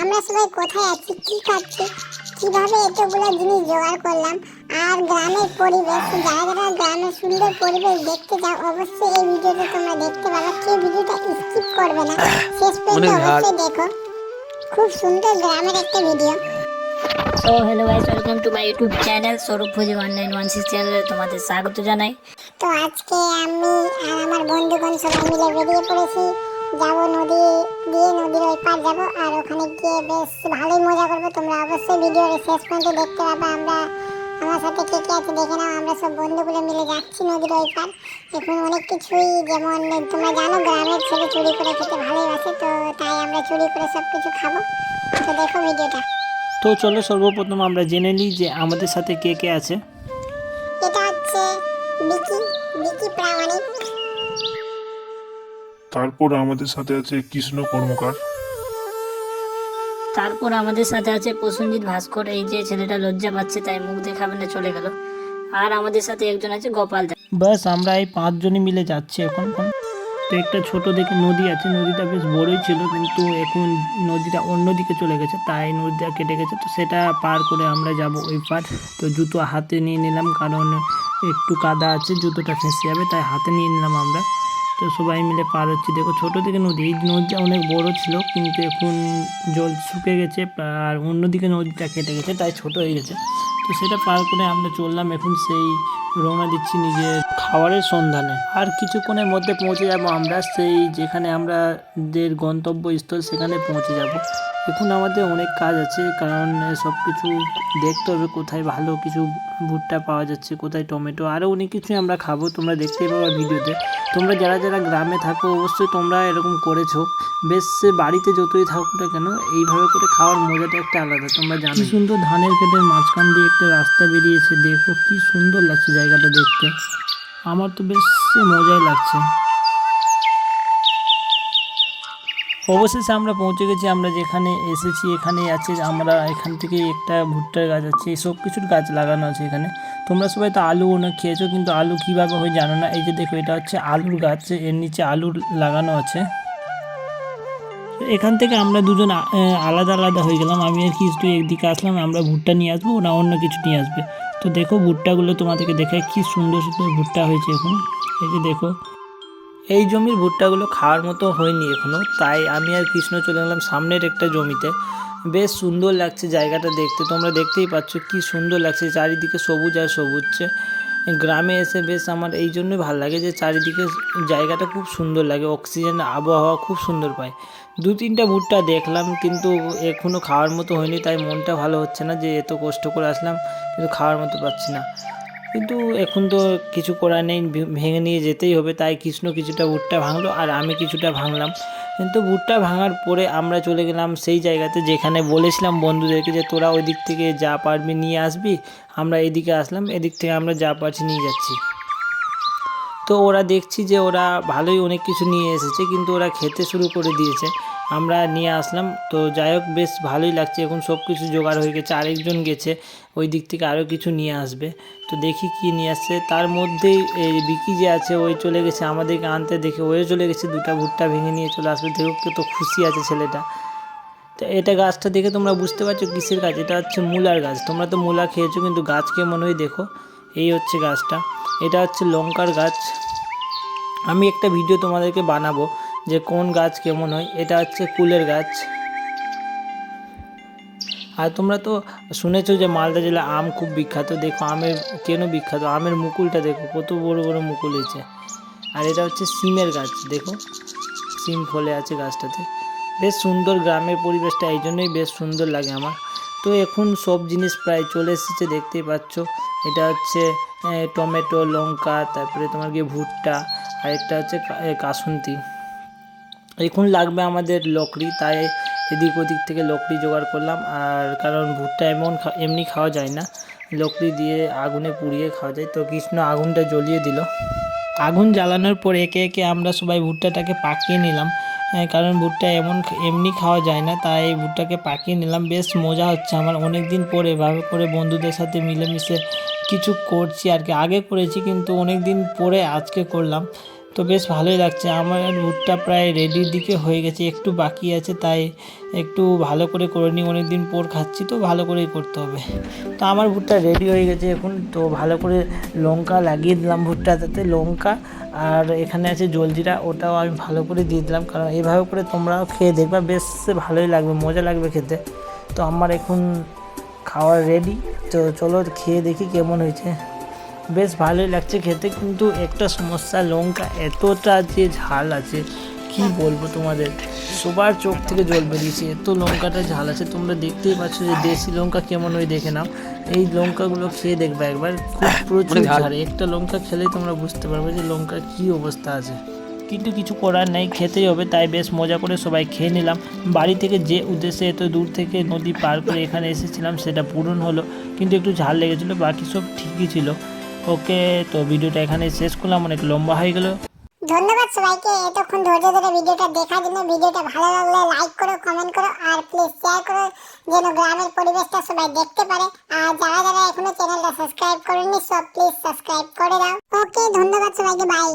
আমরা সবাই কোথায় আছি কি খাচ্ছি কীভাবে এতগুলো জিনিস জোগাড় করলাম আর গ্রামের পরিবেশ যারা যারা গ্রামের সুন্দর পরিবেশ দেখতে চাও অবশ্যই এই ভিডিওটা তোমরা দেখতে পাবে। কেউ ভিডিওটা স্কিপ করবে না শেষ পর্যন্ত অবশ্যই দেখো। খুব সুন্দর গ্রামের একটা video so hello guys welcome to my YouTube channel Swarup Fuji one nine one six চ্যানেলে তোমাদের স্বাগত জানাই। তো আজকে আমি আর আমার বন্ধুগণ সবাই মিলে বেরিয়ে পড়েছি। যাব নদী দিয়ে নদীর ওই পার যাব আর ওখানে গিয়ে বেশ ভালোই মজা করব। তোমরা অবশ্যই ভিডিওর শেষ পর্যন্ত দেখতে পাবে। আমরা আমার সাথে কে কে আছে দেখে নাও। আমরা সব বন্ধুগুলো মিলে যাচ্ছি নদীর ওই পার এখন অনেক কিছুই যেমন তোমরা জানো গ্রামের ছেলে চুরি করে খেতে ভালোবাসে তো তাই আমরা চুরি করে সব কিছু খাব। তো দেখো ভিডিওটা। তো চলো সর্বপ্রথম আমরা জেনে নিই যে আমাদের সাথে কে কে আছে। এটা হচ্ছে বিকি বিকি প্রামাণিক। তারপর আমাদের সাথে আছে কৃষ্ণ কর্মকার। তারপর আমাদের সাথে আছে প্রসেনজিৎ ভাস্কর এই যে ছেলেটা লজ্জা পাচ্ছে তাই মুখ দেখাবে না চলে গেল। আর আমাদের সাথে একজন আছে গোপাল দা। বাস আমরা এই পাঁচজনই মিলে যাচ্ছি এখন। তো একটা ছোট দেখে নদী আছে নদীটা বেশ বড়ই ছিল কিন্তু এখন নদীটা অন্যদিকে চলে গেছে তাই নদীটা কেটে গেছে। তো সেটা পার করে আমরা যাব ওই পার। তো জুতো হাতে নিয়ে নিলাম কারণ একটু কাদা আছে জুতোটা ফেঁসে যাবে তাই হাতে নিয়ে নিলাম আমরা। তো সবাই মিলে পার হচ্ছি। দেখো, ছোটো থেকে নদী, এই নদীটা অনেক বড় ছিল, কিন্তু এখন জল শুকে গেছে, আর অন্যদিকে নদীটা কেটে গেছে, তাই ছোট হয়ে গেছে। তো সেটা পার করে আমরা চললাম, এখন সেই রওনা দিচ্ছি নিজের খাবারের সন্ধানে। আর কিছুক্ষণের মধ্যে পৌঁছে যাব আমরা, সেই যেখানে আমরা আমাদের গন্তব্যস্থল সেখানে পৌঁছে যাব। এখন আমাদের অনেক কাজ আছে, কারণ সব কিছু দেখতে হবে কোথায় ভালো কিছু ভুট্টা পাওয়া যাচ্ছে, কোথায় টমেটো আরও অনেক কিছুই আমরা খাব, তোমরা দেখতেই পাবে ভিডিওতে। তোমরা যারা যারা গ্রামে থাকো, অবশ্যই তোমরা এরকম করেছ। বেশ বাড়িতে যতই থাকুক না কেন, এইভাবে করে খাওয়ার মজাটা একটা আলাদা, তোমরা জানো সুন্দর ধানের ক্ষেতের মাঝখান দিয়ে একটা রাস্তা বেরিয়েছে, দেখো কি সুন্দর লাগছে জায়গাটা দেখতে। আমার তো বেশ মজাই লাগছে। অবশেষে আমরা পৌঁছে গেছি, আমরা যেখানে এসেছি এখানে আছে, আমরা এখান থেকে একটা ভুট্টার গাছ আছে সব কিছুর গাছ লাগানো আছে এখানে। তোমরা সবাই তো আলু অনেক খেয়েছো, কিন্তু আলু কীভাবে হয় জানো না? এই যে দেখো, এটা হচ্ছে আলুর গাছ, এর নিচে আলুর লাগানো আছে। এখান থেকে আমরা দুজন আলাদা আলাদা হয়ে গেলাম। আমি আর কিছু একদিকে আসলাম, আমরা ভুট্টা নিয়ে আসব, না অন্য কিছু নিয়ে আসবে। তো দেখো ভুট্টাগুলো তোমাদেরকে দেখে কি সুন্দর সুন্দর ভুট্টা হয়েছে এখন। এই যে দেখো। এই জমির ভুট্টাগুলো খাওয়ার মতো হয়নি এখনও তাই আমি আর কৃষ্ণ চলে গেলাম সামনের একটা জমিতে। বেশ সুন্দর লাগছে জায়গাটা দেখতে, তোমরা দেখতেই পাচ্ছ কি সুন্দর লাগছে, চারিদিকে সবুজ আর সবুজ। গ্রামে এসে বেশ আমার এই জন্যই ভালো লাগে যে চারিদিকে জায়গাটা খুব সুন্দর লাগে অক্সিজেন আবহাওয়া খুব সুন্দর পায়। দু তিনটা ভুট্টা দেখলাম কিন্তু এখনও খাওয়ার মতো হয়নি, তাই মনটা ভালো হচ্ছে না যে এত কষ্ট করে আসলাম, কিন্তু খাওয়ার মতো পাচ্ছি না। কিন্তু এখন তো কিছু করার নেই, ভেঙে নিয়ে যেতেই হবে, তাই কৃষ্ণ কিছুটা ভুট্টা ভাঙলো আর আমি কিছুটা ভাঙলাম। কিন্তু ভুট্টা ভাঙার পরে আমরা চলে গেলাম সেই জায়গাতে যেখানে বলেছিলাম বন্ধুদেরকে যে তোরা ওই দিক থেকে যা পারবি নিয়ে আসবি, আমরা এদিকে আসলাম, এদিক থেকে আমরা যা পারছি নিয়ে যাচ্ছি। তো ওরা দেখছি যে ওরা ভালোই অনেক কিছু নিয়ে এসেছে, কিন্তু ওরা খেতে শুরু করে দিয়েছে। আমরা নিয়ে আসলাম। তো যাই হোক বেশ ভালোই লাগছে। এখন সব কিছু জোগাড় হয়ে গেছে। আরেকজন গেছে, ওই দিক থেকে আরও কিছু নিয়ে আসবে। তো দেখি কি নিয়ে আসছে। তার মধ্যেই এই বিকি যে আছে, ওই চলে গেছে আমাদেরকে আনতে। দেখে ওই চলে গেছে। দুটা ভুট্টা ভেঙে নিয়ে চলে আসবে। দেখো তো খুশি আছে ছেলেটা। তো এটা গাছটা দেখে তোমরা বুঝতে পারছ কিসের গাছ? এটা হচ্ছে মূলার গাছ। তোমরা তো মূলা খেয়েছো, কিন্তু গাছ কেমন হয় দেখো, এই হচ্ছে গাছটা। এটা হচ্ছে লঙ্কার গাছ। আমি একটা ভিডিও তোমাদেরকে বানাবো। যে কোন গাছ কেমন হয়, এটা হচ্ছে কুলের গাছ। আর তোমরা তো শুনেছো যে মালদা জেলা আম খুব বিখ্যাত। দেখো, আমের কেন বিখ্যাত? আমের মুকুলটা দেখো, কত বড় বড় মুকুল হয়েছে। আর এটা হচ্ছে সিমের গাছ, দেখো। সিম ফলে আছে গাছটাতে। বেশ সুন্দর গ্রামের পরিবেশটা, এই জন্যই বেশ সুন্দর লাগে আমার। তো এখন সব জিনিস প্রায় চলে এসেছে, দেখতেই পাচ্ছ। এটা হচ্ছে টমেটো, লঙ্কা, তারপরে তোমার গিয়ে ভুট্টা, আর একটা হচ্ছে কাসুন্তি। এখন লাগবে আমাদের লকড়ি তাই এদিক ওদিক থেকে লকড়ি জোগাড় করলাম। আর কারণ ভুট্টা এমন এমনি খাওয়া যায় না। লকড়ি দিয়ে আগুনে পুড়িয়ে খাওয়া যায়। তো কৃষ্ণ আগুনটা জ্বলিয়ে দিল। আগুন জ্বালানোর পর একে একে আমরা সবাই ভুট্টাটাকে পাকিয়ে নিলাম। হ্যাঁ, কারণ ভুট্টা এমন এমনি খাওয়া যায় না তাই ভুট্টাকে পাকিয়ে নিলাম। বেশ মজা হচ্ছে। আমার অনেক দিন পরে এভাবে করে বন্ধুদের সাথে মিলেমিশে কিছু করছি আর কি। আগে করেছি কিন্তু অনেক দিন পরে আজকে করলাম। তো বেশ ভালোই লাগছে। আমার ভুট্টা প্রায় রেডির দিকে হয়ে গেছে, একটু বাকি আছে, তাই একটু ভালো করে করে নিই। অনেক দিন পর খাচ্ছি, তো ভালো করেই করতে হবে। তো আমার ভুট্টা রেডি হয়ে গেছে এখন, তো ভালো করে লঙ্কা লাগিয়ে দিলাম ভুট্টাটাতে লঙ্কা আর এখানে আছে জলজিরা, ওটাও আমি ভালো করে দিয়ে দিলাম। কারণ এভাবে করে তোমরাও খেয়ে দেখবা, বেশ ভালোই লাগবে, মজা লাগবে খেতে। তো আমার এখন খাওয়ার রেডি তো চলো খেয়ে দেখি কেমন হয়েছে। বেশ ভালোই লাগছে খেতে কিন্তু একটা সমস্যা লঙ্কা এতটা যে ঝাল আছে কি বলব তোমাদের? সবার চোখ থেকে জল বেরিয়েছে এত লঙ্কাটা ঝাল আছে তোমরা দেখতেই পাচ্ছ যে দেশি লঙ্কা কেমন ওই দেখে নাও। এই লঙ্কাগুলো খেয়ে দেখবে একবার খুব প্রচুর ঝাল। একটা লঙ্কা খেলেই তোমরা বুঝতে পারবে যে লঙ্কার কি অবস্থা আছে। কিন্তু কিছু করার নেই খেতেই হবে তাই বেশ মজা করে সবাই খেয়ে নিলাম। বাড়ি থেকে যে উদ্দেশ্যে এত দূর থেকে নদী পার করে এখানে এসেছিলাম সেটা পূরণ হলো কিন্তু একটু ঝাল লেগেছিলো বাকি সব ঠিকই ছিল। ওকে, তো ভিডিওটা এখানে শেষ করলাম, অনেক লম্বা হয়ে গেল। ধন্যবাদ সবাইকে, এতক্ষণ ধৈর্য ধরে ভিডিওটা দেখার জন্য ভিডিওটা ভালো লাগলে লাইক করো কমেন্ট করো, আর প্লিজ শেয়ার করো, যেন গ্রামের পরিবেশটা সবাই দেখতে পারে। আর যারা যারা এখনও চ্যানেলটা সাবস্ক্রাইব করেনি সব প্লিজ সাবস্ক্রাইব করে দাও। ওকে, ধন্যবাদ সবাইকে বাই